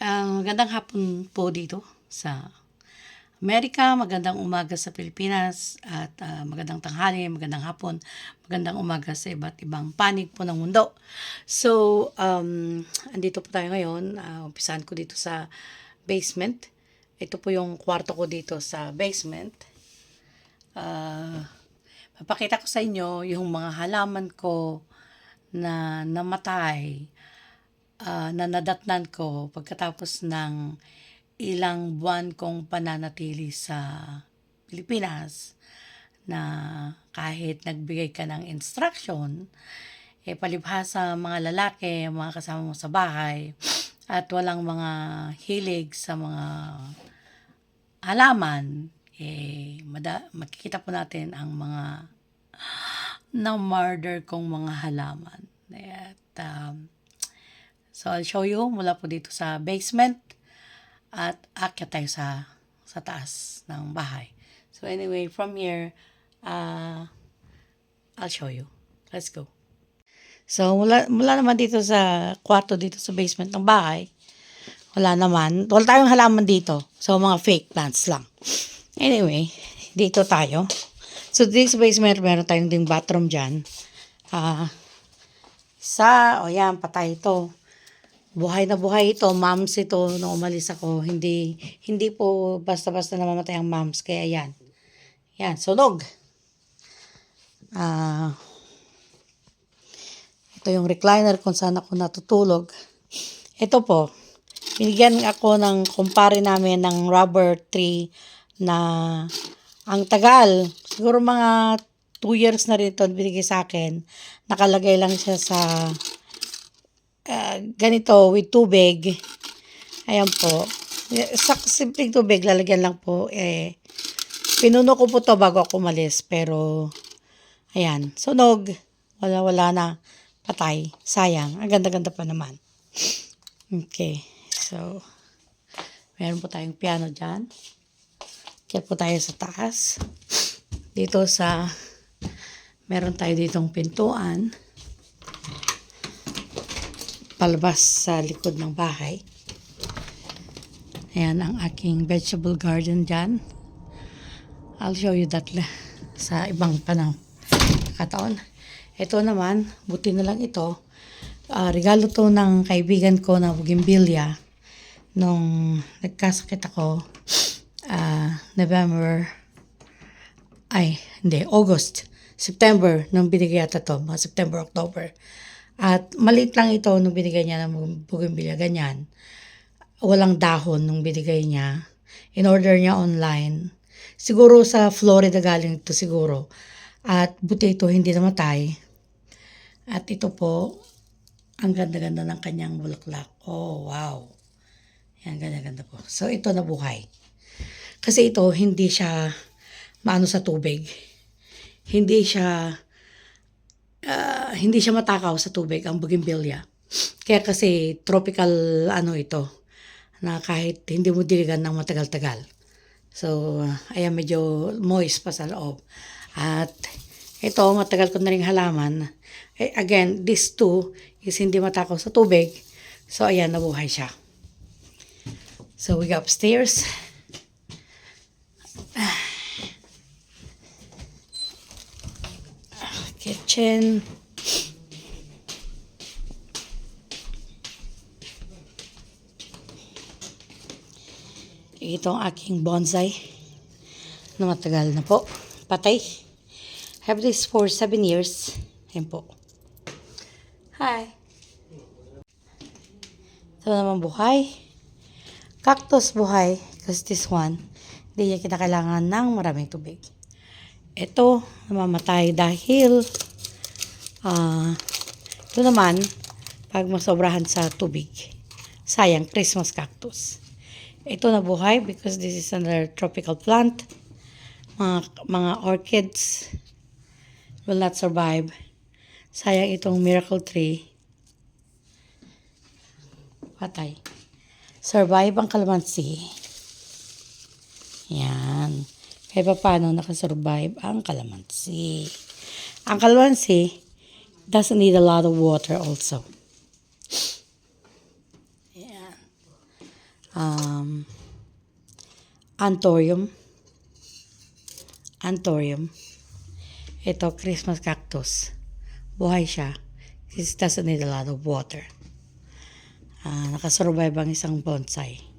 Ang magandang hapon po dito sa Amerika, magandang umaga sa Pilipinas, at ah, magandang tanghali, magandang hapon, magandang umaga sa iba't ibang panig po ng mundo. So, um, andito po tayo ngayon. Uh, umpisahan ko dito sa basement. Ito po yung kwarto ko dito sa basement. Ah, papakita ko sa inyo yung mga halaman ko na namatay ah, na nadatnan ko pagkatapos ng ilang buwan kong pananatili sa Pilipinas na kahit nagbigay ka ng instruction, eh palibhasa mga lalaki, mga kasama mo sa bahay, at walang mga hilig sa mga halaman, eh mada- makikita po natin ang mga na-murder kong mga halaman. At, um, so, I'll show you mula po dito sa basement at akyat tayo sa sa taas ng bahay. So anyway, from here, uh, I'll show you. Let's go. So mula, mula naman dito sa kwarto dito sa basement ng bahay, wala naman. Wala tayong halaman dito. So mga fake plants lang. Anyway, dito tayo. So sa basement, meron tayong ding bathroom dyan. Ah, sa, o yan, patay ito buhay na buhay ito, moms ito, nung umalis ako, hindi, hindi po basta-basta namamatay ang moms, kaya yan. Yan, sunog. Ah, ito yung recliner kung saan ako natutulog. Ito po, binigyan ako ng kumpare namin ng rubber tree na ang tagal, siguro mga 2 years na rin ito binigay sa akin. Nakalagay lang siya sa ah, ganito with tubig. Ayan po. Sa simpleng tubig, lalagyan lang po. Eh, pinuno ko po to bago ako umalis. Pero, ayan, sunog. Wala, wala na. Patay. Sayang. Ang ganda-ganda pa naman. Okay. So, meron po tayong piano dyan. Kaya po tayo sa taas. Dito sa, meron tayo ditong pintuan palabas sa likod ng bahay. Ayan ang aking vegetable garden dyan. I'll show you that sa ibang panang kataon. Ito naman, buti na lang ito. Ah, regalo to ng kaibigan ko na bougainvillea nung nagkasakit ako ah, November ay hindi August September nung binigay yata to mga September October at maliit lang ito nung binigay niya ng bougainvillea, ganyan. Walang dahon nung binigay niya. In-order niya online. Siguro sa Florida galing ito siguro. At buti ito hindi namatay. At ito po, ang ganda-ganda ng kanyang bulaklak. Oh, wow. Yan, ganda-ganda po. So, ito nabuhay. Kasi ito, hindi siya maano sa tubig. Hindi siya ah, hindi siya matakaw sa tubig ang bougainvillea. Kaya kasi tropical ano ito na kahit hindi mo diligan ng matagal-tagal. So, ah, ayan medyo moist pa sa loob. At ito, matagal ko na rin halaman. Eh, again, this two is hindi matakaw sa tubig. So, ayan, nabuhay siya. So, we go upstairs. Kitchen. Ito ang aking bonsai na matagal na po. Patay. Have this for 7 years. Ayan po. Hi. Ito naman buhay. Cactus buhay. Because this one, hindi niya kinakailangan ng maraming tubig. Ito, namamatay dahil ah ito naman, pag masobrahan sa tubig. Sayang, Christmas cactus. Ito nabuhay because this is another tropical plant. Mga, mga orchids will not survive. Sayang itong miracle tree. Patay. Survive ang kalamansi. Yan. Kaya pa paano nakasurvive ang kalamansi. Ang kalamansi doesn't need a lot of water also. Yan. um, anthurium. Anthurium. Ito, Christmas cactus. Buhay siya. It doesn't need a lot of water. Ah, nakasurvive ang isang bonsai.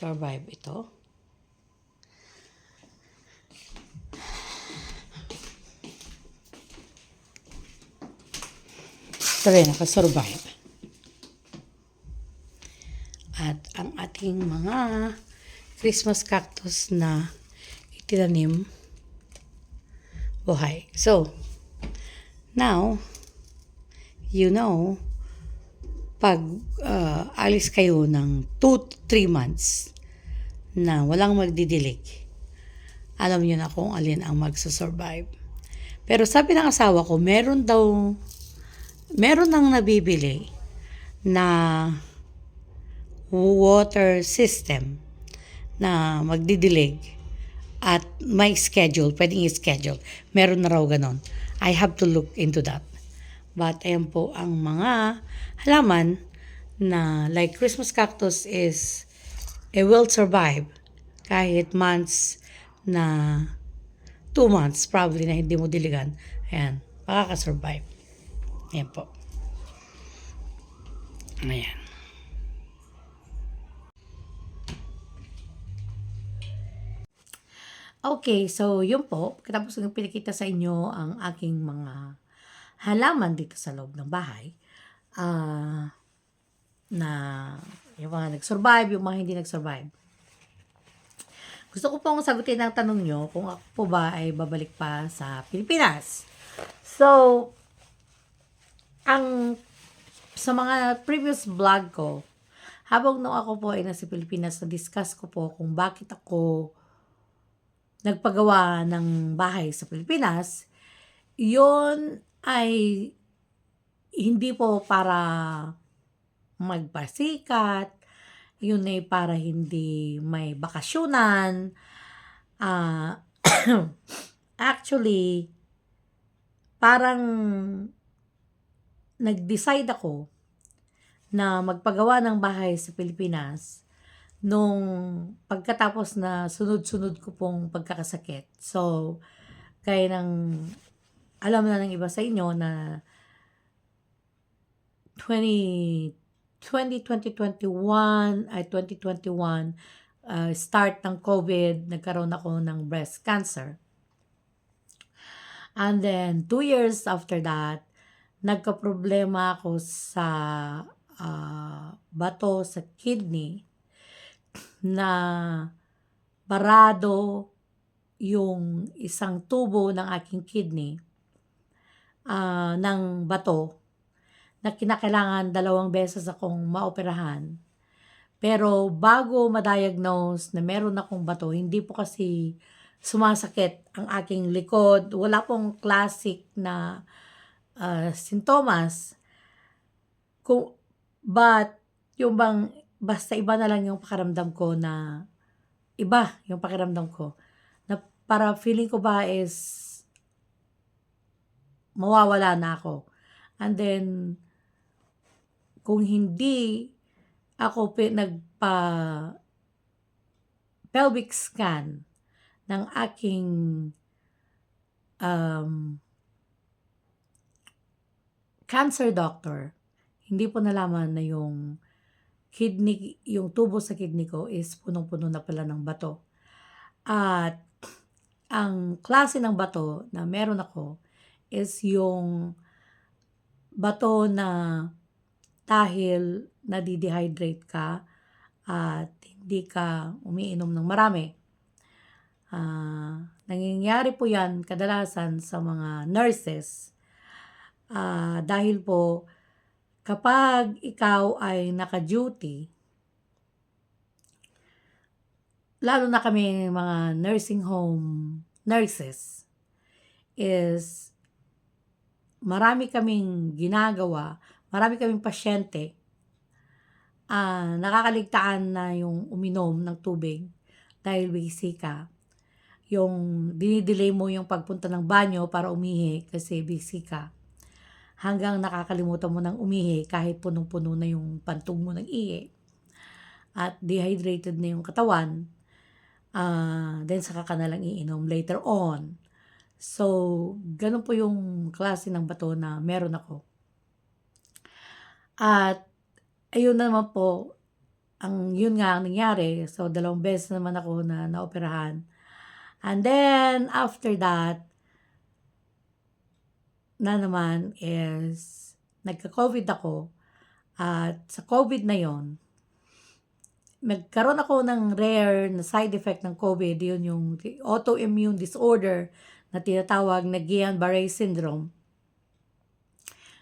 Survive ito. Ito rin, nakasurvive. At ang ating mga Christmas cactus na itinanim buhay. So, now, you know, pag uh, alis kayo ng 2-3 months na walang magdidilig, alam niyo na kung alin ang magsusurvive. Pero sabi ng asawa ko, meron daw, meron nang nabibili na water system na magdidilig at may schedule, pwedeng i-schedule. Meron na raw ganon. I have to look into that. But ayan po ang mga halaman na like Christmas cactus is it will survive kahit months na two months probably na hindi mo diligan. Ayan, makakasurvive. Ayan po. Ayan. Okay, so yun po. Katapos ng pinakita sa inyo ang aking mga halaman dito sa loob ng bahay. Ah, na yung mga nag-survive, yung mga hindi nag-survive. Gusto ko pong sagutin ang tanong nyo kung ako po ba ay babalik pa sa Pilipinas. So, ang sa mga previous vlog ko, habang nung ako po ay nasa Pilipinas, na-discuss ko po kung bakit ako nagpagawa ng bahay sa Pilipinas, yon ay hindi po para magpasikat, yun ay para hindi may bakasyonan. Ah, actually, parang nag-decide ako na magpagawa ng bahay sa Pilipinas nung pagkatapos na sunod-sunod ko pong pagkakasakit. So, kaya nang alam na ng iba sa inyo na 20 20 2021 ay 2021 uh, start ng COVID, nagkaroon ako ng breast cancer. And then, two years after that, nagka-problema ako sa uh, bato sa kidney na barado yung isang tubo ng aking kidney uh, ng bato na kinakailangan dalawang beses akong maoperahan. Pero bago ma-diagnose na meron akong bato, hindi po kasi sumasakit ang aking likod. Wala pong classic na uh, sintomas. Kung, but, yung bang, basta iba na lang yung pakiramdam ko na, iba yung pakiramdam ko. Na para feeling ko ba is, mawawala na ako. And then, kung hindi ako nagpa pelvic scan ng aking um, cancer doctor, hindi po nalaman na yung kidney, yung tubo sa kidney ko is punong-puno na pala ng bato. At ang klase ng bato na meron ako is yung bato na dahil nadidehydrate ka at hindi ka umiinom ng marami. Uh, nangyayari po yan kadalasan sa mga nurses uh, dahil po kapag ikaw ay naka-duty, lalo na kami mga nursing home nurses, is marami kaming ginagawa marami kaming pasyente, uh, nakakaligtaan na yung uminom ng tubig dahil busy ka. Yung dinidelay mo yung pagpunta ng banyo para umihi kasi busy ka. hanggang nakakalimutan mo ng umihi kahit punong-puno na yung pantog mo ng ihi at dehydrated na yung katawan, ah then saka ka na lang iinom later on. So, ganun po yung klase ng bato na meron ako. At ayun naman po, ang yun nga ang nangyari. So, dalawang beses naman ako na naoperahan. And then, after that, na naman is, nagka-COVID ako. At sa COVID na yon nagkaroon ako ng rare na side effect ng COVID. Yun yung autoimmune disorder na tinatawag na Guillain-Barré syndrome.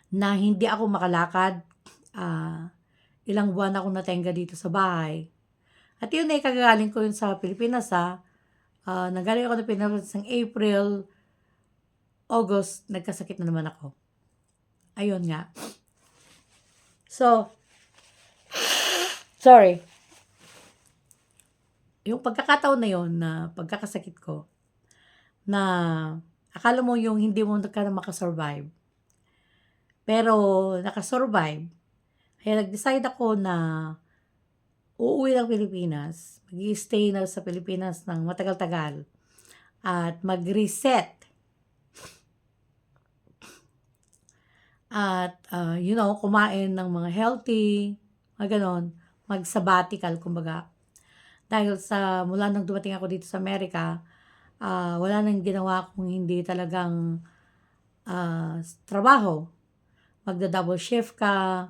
Na hindi ako makalakad. Ah, ilang buwan ako natenga dito sa bahay. At yun ay kagagaling ko yun sa Pilipinas ha. Ah, nagaling ako ng Pilipinas ng April, August, nagkasakit na naman ako. Ayun nga. So, sorry. Yung pagkakataon na yun na pagkakasakit ko, na akala mo yung hindi mo ka na makasurvive. Pero nakasurvive. Kaya nag-decide ako na uuwi ng Pilipinas, mag stay na sa Pilipinas ng matagal-tagal, at mag-reset. At, uh, you know, kumain ng mga healthy, mga ganon, mag-sabbatical, kumbaga. Dahil sa, mula nang dumating ako dito sa Amerika, uh, wala nang ginawa kung hindi talagang uh, trabaho. Magda-double shift ka,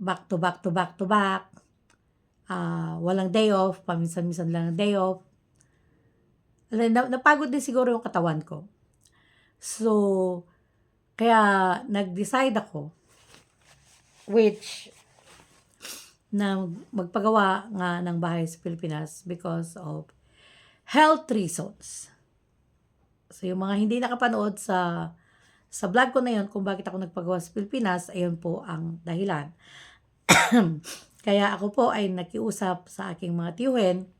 back to back to back to back, uh, walang day off, paminsan-minsan lang ang day off. Napagod din siguro yung katawan ko. So, kaya nag-decide ako, which na magpagawa nga ng bahay sa Pilipinas because of health reasons. So, yung mga hindi nakapanood sa sa vlog ko na yon kung bakit ako nagpagawa sa Pilipinas, ayun po ang dahilan. Kaya ako po ay nakiusap sa aking mga tiyuhin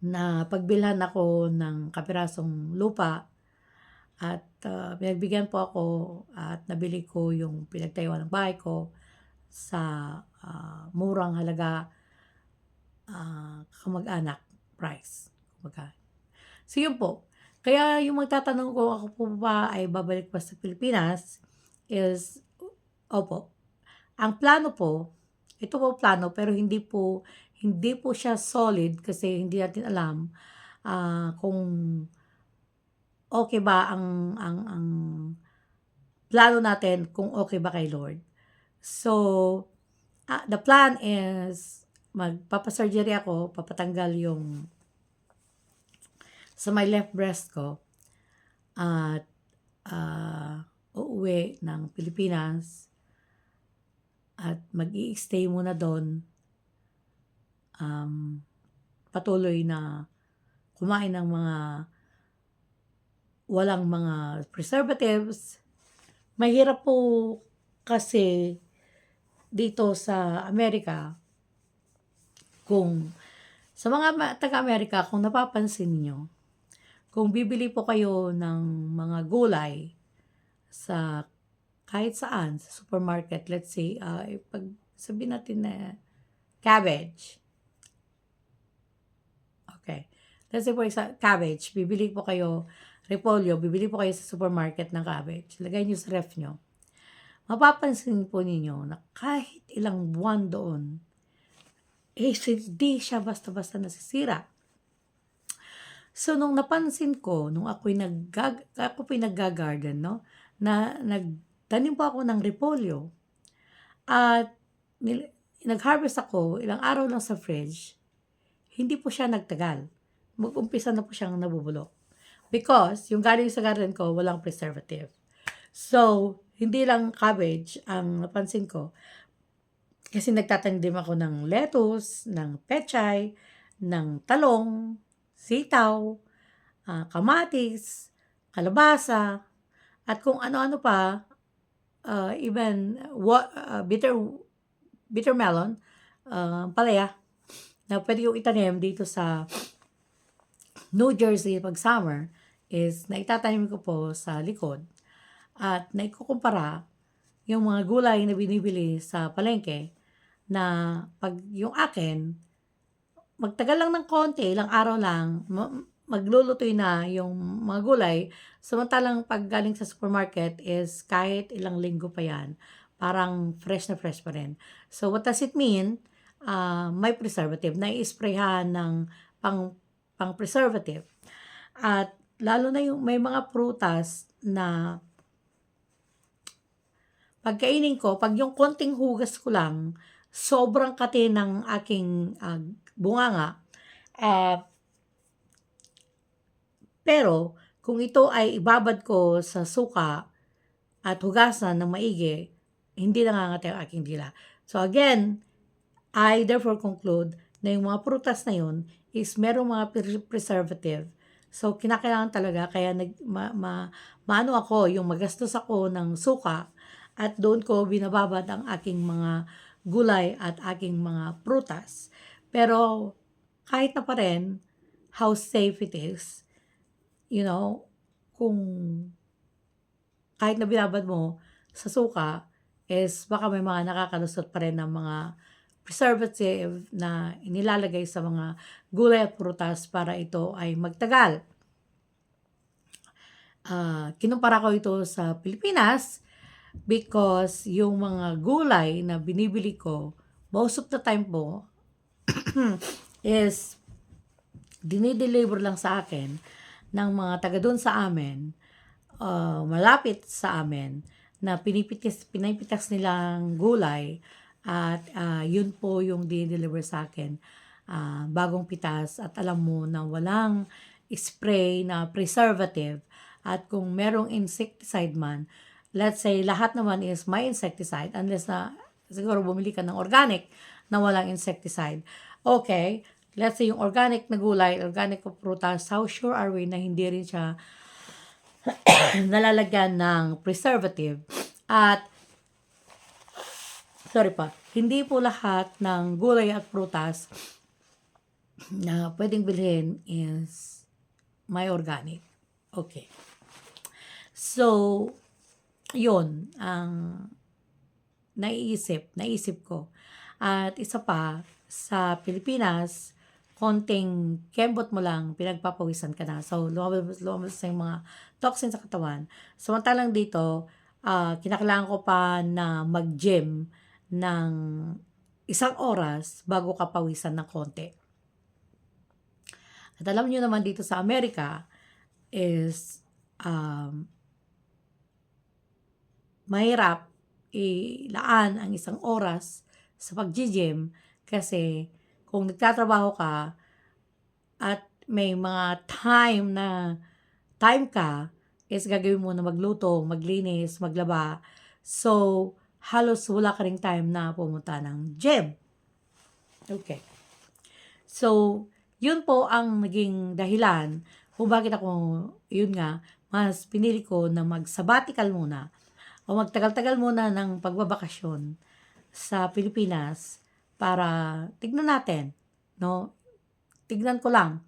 na pagbilhan ako ng kapirasong lupa at uh, po ako at nabili ko yung pinagtayuan ng bahay ko sa uh, murang halaga uh, kamag-anak price. Kumbaga. So yun po. Kaya yung magtatanong ko ako po ba ay babalik pa sa Pilipinas is, opo, ang plano po, ito po plano pero hindi po hindi po siya solid kasi hindi natin alam uh, kung okay ba ang ang ang plano natin kung okay ba kay Lord. So, uh, the plan is magpapasurgery ako, papatanggal yung sa my left breast ko at uh, uuwi ng Pilipinas at mag stay muna doon um, patuloy na kumain ng mga walang mga preservatives. Mahirap po kasi dito sa Amerika kung sa mga taga-Amerika, kung napapansin niyo, kung bibili po kayo ng mga gulay sa kahit saan, sa supermarket, let's say, uh, pag sabihin natin na cabbage. Okay. Let's say for example, cabbage, bibili po kayo, repolyo, bibili po kayo sa supermarket ng cabbage. Lagay nyo sa ref nyo. Mapapansin po ninyo na kahit ilang buwan doon, eh, hindi siya basta-basta nasisira So, nung napansin ko, nung ako'y nag ako po'y nagga-garden, no? Na nagtanim po ako ng repolyo. At nil, nag-harvest ako ilang araw lang sa fridge. Hindi po siya nagtagal. Mag-umpisa na po siyang nabubulok. Because yung galing sa garden ko, walang preservative. So, hindi lang cabbage ang napansin ko. Kasi nagtatanim ako ng lettuce, ng pechay, ng talong, sitaw, uh, kamatis, kalabasa, at kung ano-ano pa, uh, even what, uh, bitter, bitter melon, uh, palaya, na pwede yung itanim dito sa New Jersey pag summer is naitatanim ko po sa likod. at naikukumpara yung mga gulay na binibili sa palengke na pag yung akin, magtagal lang ng konti, ilang araw lang, ma- maglulutoy na yung mga gulay. Samantalang pag galing sa supermarket is kahit ilang linggo pa yan, parang fresh na fresh pa rin. So what does it mean? Ah, may preservative, nai-sprayhan ng pang, pang preservative. At lalo na yung may mga prutas na pagkainin ko, pag yung konting hugas ko lang, sobrang kati ng aking ah, bunganga. Ah, pero, kung ito ay ibabad ko sa suka at hugasan ng maigi, hindi nangangati ang aking dila. So again, I therefore conclude na yung mga prutas na yun is merong mga pre- preservative. So kinakailangan talaga, kaya nag, ma, ma, maano ako, yung magastos ako ng suka at doon ko binababad ang aking mga gulay at aking mga prutas. Pero kahit na pa rin, how safe it is, you know, kung kahit na binabad mo sa suka, is baka may mga nakakalusot pa rin ng mga preservative na inilalagay sa mga gulay at prutas para ito ay magtagal. Ah, kinumpara ko ito sa Pilipinas because yung mga gulay na binibili ko, most of the time po, is dinideliver lang sa akin ng mga taga doon sa amin, uh, malapit sa amin, na pinipitas, pinipitas nilang gulay at ah, yun po yung dinideliver sa akin. Ah, bagong pitas at alam mo na walang spray na preservative at kung merong insecticide man, let's say lahat naman is may insecticide unless na siguro bumili ka ng organic na walang insecticide. Okay, let's say yung organic na gulay, organic na prutas, how sure are we na hindi rin siya nalalagyan ng preservative at sorry pa, hindi po lahat ng gulay at prutas na pwedeng bilhin is may organic. Okay. So, yun ang naiisip, naisip ko. At isa pa, sa Pilipinas, konting kembot mo lang, pinagpapawisan ka na. So, lumabas, lumabas na yung mga toxin sa katawan. Samantalang dito, ah kinakailangan ko pa na mag-gym ng isang oras bago ka pawisan ng konti. At alam nyo naman dito sa Amerika is um, mahirap ilaan ang isang oras sa pag-gym kasi kung nagtatrabaho ka at may mga time na time ka is gagawin mo na magluto, maglinis, maglaba. So, halos wala ka ring time na pumunta ng gym. Okay. So, yun po ang naging dahilan kung bakit ako, yun nga, mas pinili ko na mag-sabbatical muna o magtagal-tagal muna ng pagbabakasyon sa Pilipinas para tignan natin, no? Tignan ko lang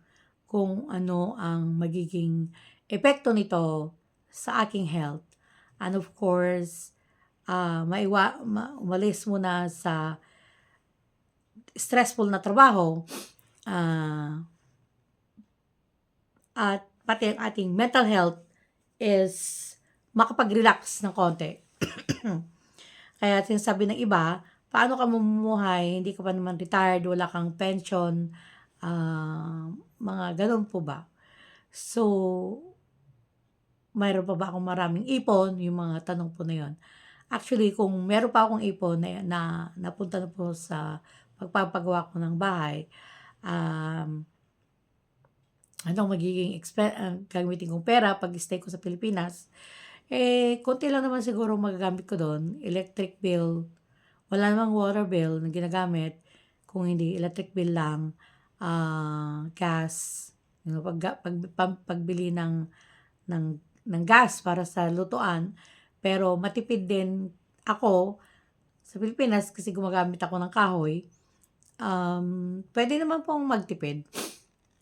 kung ano ang magiging epekto nito sa aking health. And of course, uh, maiwa, ma, umalis muna sa stressful na trabaho uh, at pati ang ating mental health is makapag-relax ng konti. Kaya sinasabi ng iba, paano ka mamumuhay, hindi ka pa naman retired, wala kang pension, uh, mga ganun po ba? So, mayroon pa ba akong maraming ipon? Yung mga tanong po na yon. Actually, kung meron pa akong ipon na, na napunta na po sa pagpapagawa ko ng bahay, um, anong magiging exp- uh, gagamitin kong pera pag stay ko sa Pilipinas, eh, konti lang naman siguro magagamit ko doon. Electric bill, wala namang water bill na ginagamit. Kung hindi, electric bill lang, uh, gas, you know, pag, pag, pag, pagbili ng, ng, ng gas para sa lutuan. Pero matipid din ako sa Pilipinas kasi gumagamit ako ng kahoy. Um, pwede naman pong magtipid.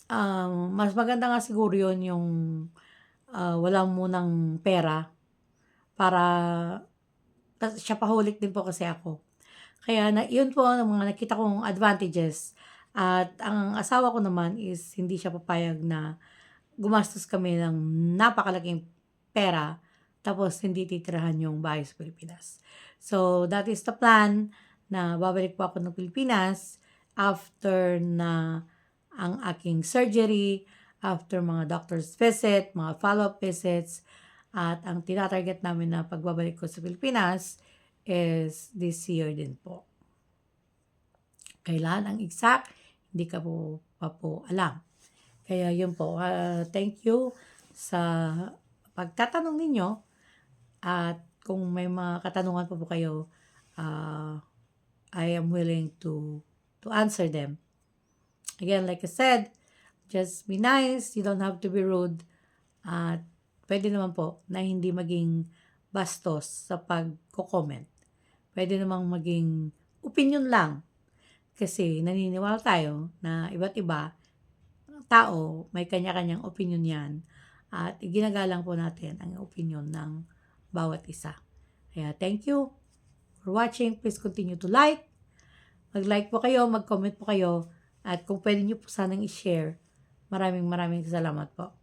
Um, mas maganda nga siguro yun yung uh, wala munang pera para pahulik din po kasi ako. Kaya na yun po ang mga nakita kong advantages at ang asawa ko naman is hindi siya papayag na gumastos kami ng napakalaking pera tapos hindi titirahan yung bahay sa Pilipinas. So, that is the plan na babalik po ako ng Pilipinas after na ang aking surgery, after mga doctor's visit, mga follow-up visits, at ang tinatarget namin na pagbabalik ko sa Pilipinas is this year din po. Kailan ang exact, hindi ka po pa po alam. Kaya yun po, ah, thank you sa pagtatanong ninyo at kung may mga katanungan po po kayo, ah, I am willing to to answer them. Again, like I said, just be nice, you don't have to be rude. At pwede naman po na hindi maging bastos sa pagko-comment. Pwede namang maging opinion lang. Kasi naniniwala tayo na iba't iba tao, may kanya-kanyang opinion yan. At iginagalang po natin ang opinion ng bawat isa. Kaya thank you for watching. Please continue to like. Mag-like po kayo, mag-comment po kayo. At kung pwede nyo po sanang i-share, maraming maraming salamat po.